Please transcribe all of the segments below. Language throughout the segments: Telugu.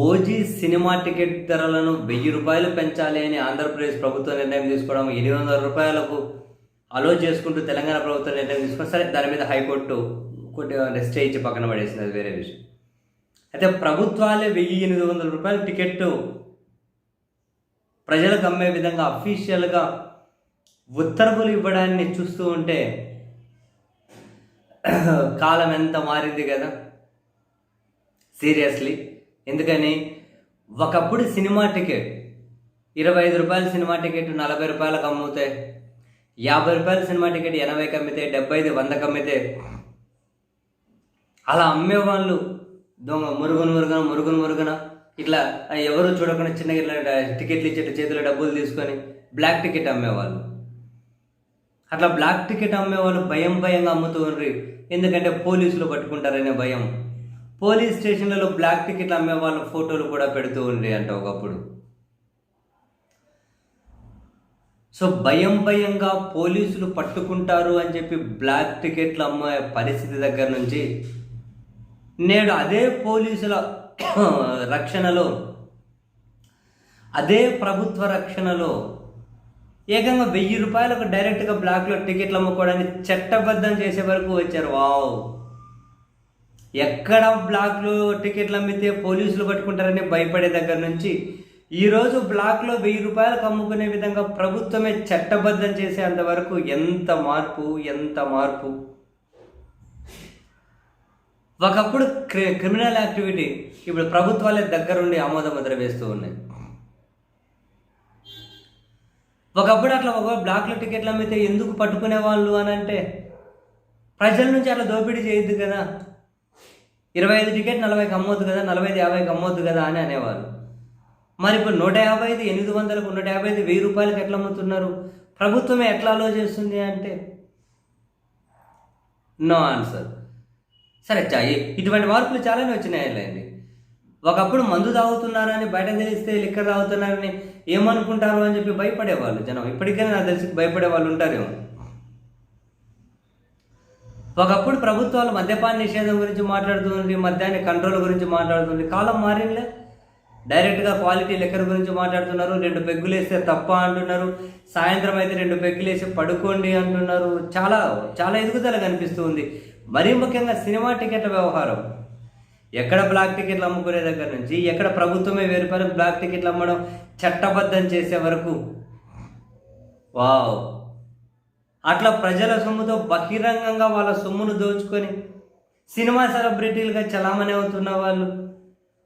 ఓజీ సినిమా టికెట్ ధరలను వెయ్యి రూపాయలు పెంచాలి అని ఆంధ్రప్రదేశ్ ప్రభుత్వం నిర్ణయం తీసుకోవడం ఎనిమిది వందల రూపాయలకు అలో చేసుకుంటూ తెలంగాణ ప్రభుత్వం నిర్ణయం తీసుకుని సరే దాని మీద హైకోర్టు కొద్దిగా ఇచ్చి పక్కన పడేసింది అది వేరే విషయం. అయితే ప్రభుత్వాలే వెయ్యి ఎనిమిది వందల రూపాయల టికెట్ ప్రజలకు అమ్మే విధంగా అఫీషియల్గా ఉత్తర్వులు ఇవ్వడాన్ని చూస్తూ ఉంటే కాలం ఎంత మారింది కదా? సీరియస్లీ ఎందుకని? ఒకప్పుడు సినిమా టికెట్ ఇరవై ఐదు రూపాయల సినిమా టికెట్ నలభై రూపాయలకు అమ్ముతే యాభై రూపాయల సినిమా టికెట్ ఎనభైకి అమ్మితే డెబ్బై ఐదు వందకి అమ్మితే అలా అమ్మేవాళ్ళు దొంగ మురుగున మురుగున మురుగున మురుగున ఇట్లా ఎవరు చూడకుండా చిన్న ఇట్లా టికెట్లు ఇచ్చేట చేతిలో డబ్బులు తీసుకొని బ్లాక్ టికెట్ అమ్మేవాళ్ళు. అట్లా బ్లాక్ టికెట్ అమ్మేవాళ్ళు భయం భయంగా అమ్ముతూ ఉండ్రి. ఎందుకంటే పోలీసులు పట్టుకుంటారనే భయం. పోలీస్ స్టేషన్లలో బ్లాక్ టికెట్లు అమ్మే వాళ్ళ ఫోటోలు కూడా పెడుతూ ఉండే అంట ఒకప్పుడు. సో భయం భయంగా పోలీసులు పట్టుకుంటారు అని చెప్పి బ్లాక్ టికెట్లు అమ్మే పరిస్థితి దగ్గర నుంచి నేడు అదే పోలీసుల రక్షణలో అదే ప్రభుత్వ రక్షణలో ఏకంగా వెయ్యి రూపాయలకు డైరెక్ట్గా బ్లాక్లో టికెట్లు అమ్ముకోవడానికి చట్టబద్ధం చేసే వరకు వచ్చారు. వావ్! ఎక్కడ బ్లాక్లో టికెట్లు అమ్మితే పోలీసులు పట్టుకుంటారని భయపడే దగ్గర నుంచి ఈరోజు బ్లాక్లో వెయ్యి రూపాయలకు అమ్ముకునే విధంగా ప్రభుత్వమే చట్టబద్ధం చేసేంత వరకు ఎంత మార్పు ఎంత మార్పు? ఒకప్పుడు క్రి క్రిమినల్ యాక్టివిటీ ఇప్పుడు ప్రభుత్వాలే దగ్గరుండి ఆమోద ముద్ర వేస్తూ ఉన్నాయి. ఒకప్పుడు అట్లా ఒక బ్లాక్లో టికెట్లు అమ్మితే ఎందుకు పట్టుకునే వాళ్ళు అని అంటే ప్రజల నుంచి అట్లా దోపిడీ చేయొద్దు కదా. ఇరవై ఐదు టికెట్ నలభైకి అమ్మొద్దు కదా నలభై ఐదు యాభైకి అమ్మొద్దు కదా అని అనేవారు. మరి ఇప్పుడు నూట యాభై ఐదు ఎనిమిది వందలకు నూట యాభై ఐదు వెయ్యి రూపాయలకి ఎట్లా అమ్ముతున్నారు? ప్రభుత్వమే ఎట్లా అలో చేస్తుంది అంటే? నో ఆన్సర్ సరే చా ఇటువంటి మార్పులు చాలానే వచ్చినాయండి ఒకప్పుడు మందు తాగుతున్నారని బయట తెలిస్తే లిక్కర్ తాగుతున్నారని ఏమనుకుంటారు అని చెప్పి భయపడేవాళ్ళు జనం. ఇప్పటికైనా నాకు తెలిసి భయపడే వాళ్ళు ఉంటారేమో. ఒకప్పుడు ప్రభుత్వాలు మద్యపాన నిషేధం గురించి మాట్లాడుతుంది మద్యాన్ని కంట్రోల్ గురించి మాట్లాడుతుంది. కాలం మారిందిలే. డైరెక్ట్గా క్వాలిటీ లెక్కర్ గురించి మాట్లాడుతున్నారు. రెండు పెగ్గులు వేస్తే తప్ప అంటున్నారు. సాయంత్రం అయితే రెండు పెగ్గులు వేసి పడుకోండి అంటున్నారు. చాలా చాలా ఎదుగుదల కనిపిస్తుంది. మరీ ముఖ్యంగా సినిమా టికెట్ల వ్యవహారం. ఎక్కడ బ్లాక్ టికెట్లు అమ్ముకునే దగ్గర నుంచి ఎక్కడ ప్రభుత్వమే వేరుపడి బ్లాక్ టికెట్లు అమ్మడం చట్టబద్ధం చేసే వరకు. వావ్ అట్లా ప్రజల సొమ్ముతో బహిరంగంగా వాళ్ళ సొమ్మును దోచుకొని సినిమా సెలబ్రిటీలుగా చలామణి అవుతున్న వాళ్ళు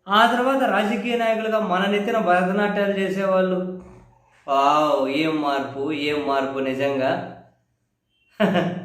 ఆ తర్వాత రాజకీయ నాయకులుగా మన నెత్తిన భరతనాట్యాలు చేసేవాళ్ళు. వావ్ ఏం మార్పు ఏం మార్పు నిజంగా?